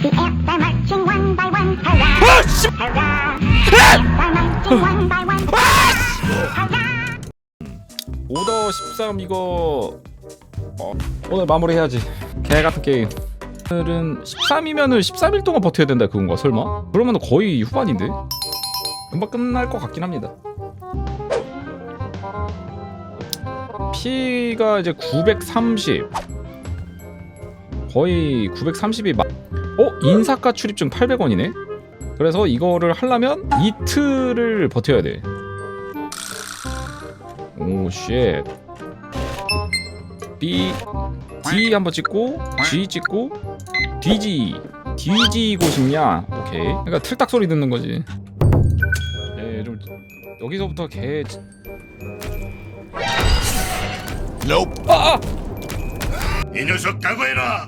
The ants are marching one by one. Hurrah! Hurrah! The ants are marching one by one. Hurrah! 오더 13 이거 어, 오늘 마무리해야지 개 같은 게임 오늘은 13이면은 13일 동안 버텨야 된다 그건가 설마? 그러면 거의 후반인데 금방 끝날 것 같긴 합니다 피가 이제 930 거의 930이 마... 어? 인사가 출입증 800원이네? 그래서 이거를 하려면 이틀을 버텨야 돼 오, 쉣. B, D 한번 찍고, G 찍고, DG. 뒤지고 싶냐? 오케이. 그러니까 틀딱 소리 듣는 거지. 예, 좀 여기서부터 개. Nope. 아! 아! 이 녀석 각오해라.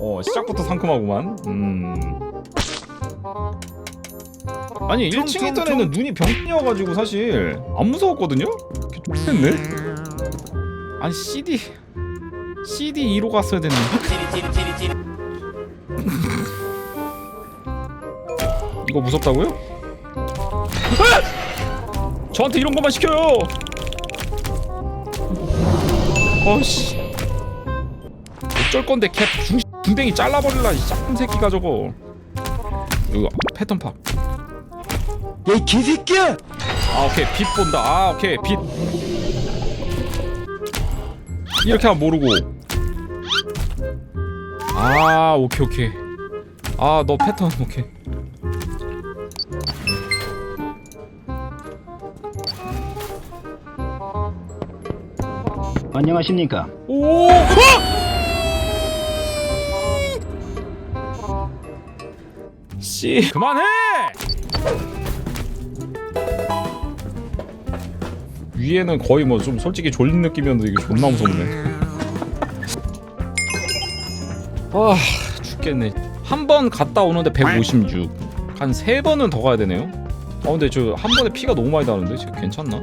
어, 시작부터 상큼하구만. 음. 아니 1층에 있던 애는 눈이 병이어가지고 사실 안 무서웠거든요? X됐네? 아니 CD CD 2로 갔어야 됐는데 이거 무섭다고요? 아! 저한테 이런 것만 시켜요 어씨. 어쩔 건데 캡 중, 중댕이 잘라버릴라 이 짝꿍 새끼가 저거. 이거 패턴 팝 야이 개새끼야! 아 오케이. 빛 본다. 아 오케이. 빛. 이렇게 하면 모르고. 아 오케이 오케이. 아 너 패턴 오케이 안녕하십니까? 오! 씨! 그만해! 위에는 거의 뭐 좀 솔직히 졸린 느낌이었는데 이게 존나 무섭네. 아 죽겠네. 한 번 갔다 오는데 156 한 세 번은 더 가야 되네요. 아 근데 저 한 번에 피가 너무 많이 나는데? 괜찮나?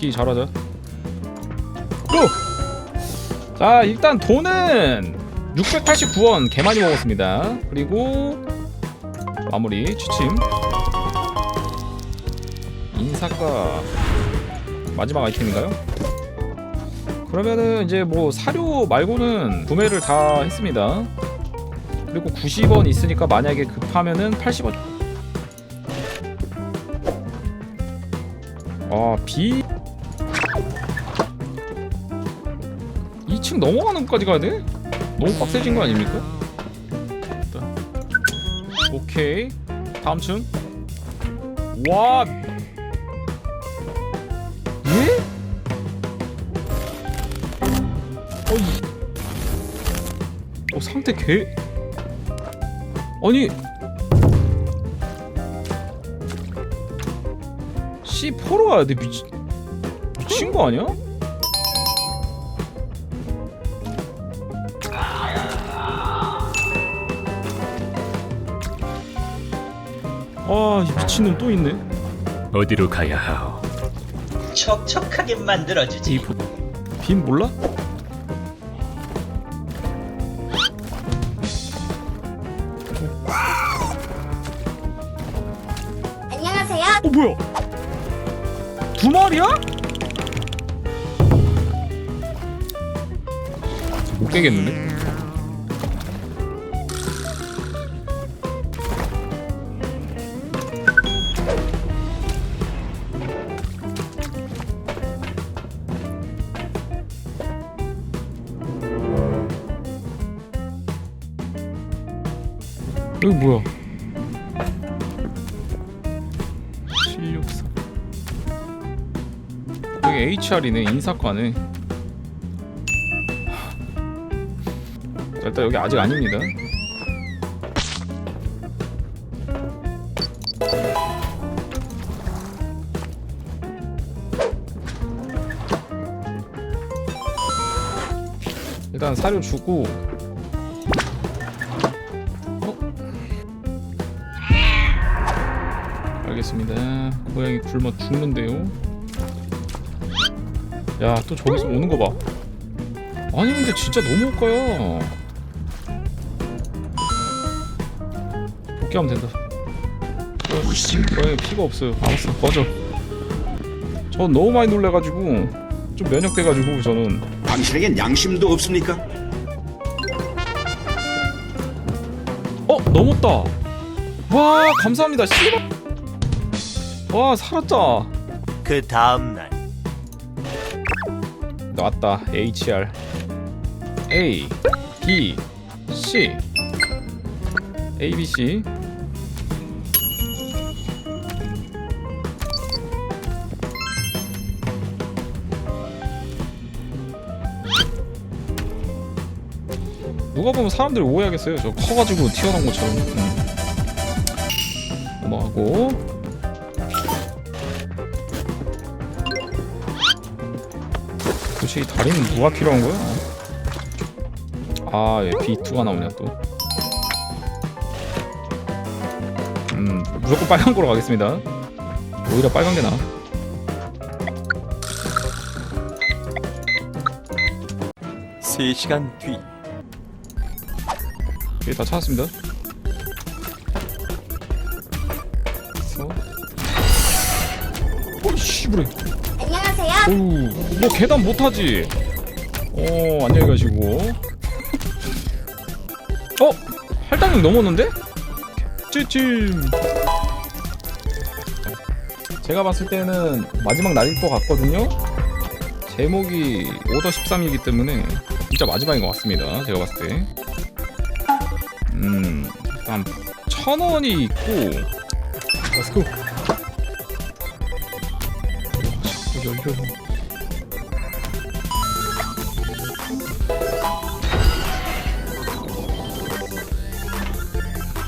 복귀 잘하자 고! 자 일단 돈은 689원 개 많이 먹었습니다. 그리고 마무리 취침. 인사가 마지막 아이템인가요? 그러면은 이제 뭐 사료 말고는 구매를 다 했습니다. 그리고 90원 있으니까 만약에 급하면은 80원. 아 B 2층 넘어가는 것까지 가야 돼? 너무 빡세진 거 아닙니까? 오케이 다음 층 와. 예? 어이. 어 상태 개. 아니. C4로 가야 돼 미친 미친 거 아니야? 아, 이 미친놈 또 있네. 어디로 가야 하오? 촉촉하게 만들어주지. 이빈 몰라? 안녕하세요. 어 뭐야? 두 마리야? 못 깨겠는데? 여기 뭐야? 764 여기 HR이네 인사과네. 자, 일단 여기 아직 아닙니다. 일단 사료 주고 알겠습니다. 고양이 굶어 죽는데요? 야 또 저기서 오는 거봐. 아니 근데 진짜 너무 올까요 복귀하면 된다. 어, 고양이 피가 없어요. 알았어 꺼져. 전 너무 많이 놀래가지고 좀 면역돼가지고 저는. 당신에겐 양심도 없습니까? 어 넘었다. 와 감사합니다. 씨발 와 살았다 그 다음 날 나왔다 HR A B C A B C 누가 보면 사람들이 오해하겠어요. 저 커가지고 튀어나온 것처럼. 음. 넘어가고. 도대체 이 다리는 누가 필요한 거야? 아, 예, B2가 나오냐 또. 음, 무조건 빨간 거로 가겠습니다. 오히려 빨간 게 나아. 세시간뒤 예, 다 찾았습니다. 그래서 어, 씨부레. 어우, 뭐 계단 못 타지. 어, 안녕히 가시고. 어, 할당량 넘었는데? 찌찜. 제가 봤을 때는 마지막 날일 것 같거든요. 제목이 오더 13이기 때문에 진짜 마지막인 것 같습니다. 제가 봤을 때. 음, 일단 천 원이 있고. 렛츠고. 열려.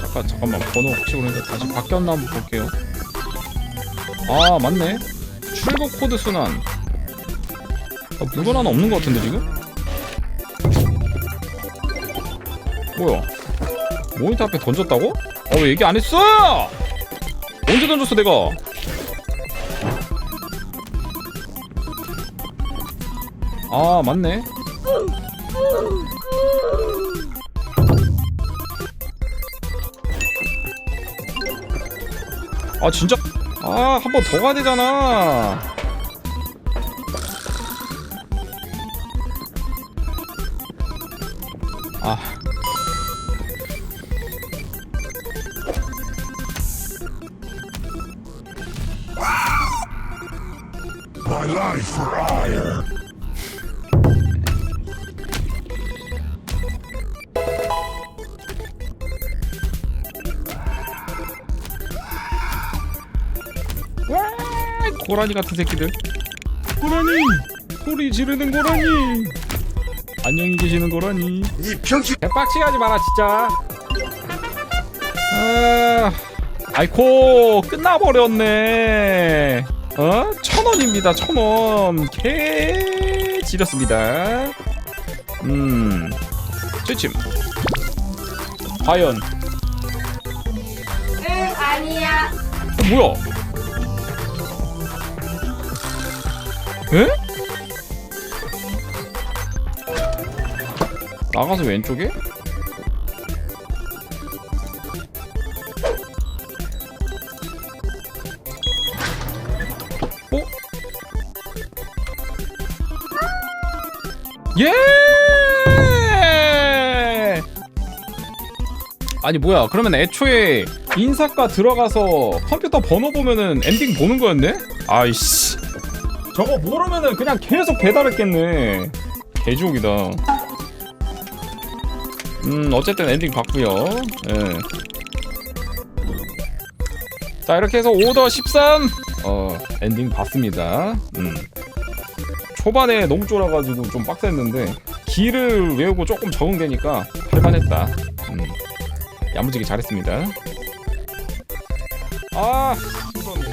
잠깐 잠깐만 번호 혹시 모르니까 다시 바뀌었나 한번 볼게요. 아 맞네. 출국 코드 순환. 아, 물건 하나 없는 것 같은데 지금? 뭐야? 모니터 앞에 던졌다고? 어왜 얘기 안 했어? 언제 던졌어 내가? 아 맞네. 아 진짜? 아 한 번 더 가야 되잖아. 아 고라니 같은 새끼들. 고라니! 소리 지르는 고라니! 안녕히 계시는 고라니. 이 병신! 개빡치게 하지 마라 진짜. 아 아이코 끝나버렸네. 어? 천원입니다 천원. 개 지렸습니다. 음 찌침. 과연. 응, 아니야. 어, 뭐야 에? 나가서 왼쪽에? 어? 예! 아니 뭐야 그러면 애초에 인사과 들어가서 컴퓨터 번호 보면은 엔딩 보는 거였네? 아이씨 저거 모르면은 그냥 계속 배달했겠네. 개지옥이다. 음 어쨌든 엔딩 봤고요. 예. 자 이렇게 해서 오더 13 어, 엔딩 봤습니다. 음. 초반에 너무 쫄아가지고 좀 빡셌는데 길을 외우고 조금 적응되니까 할만했다. 음. 야무지게 잘했습니다. 아 힘들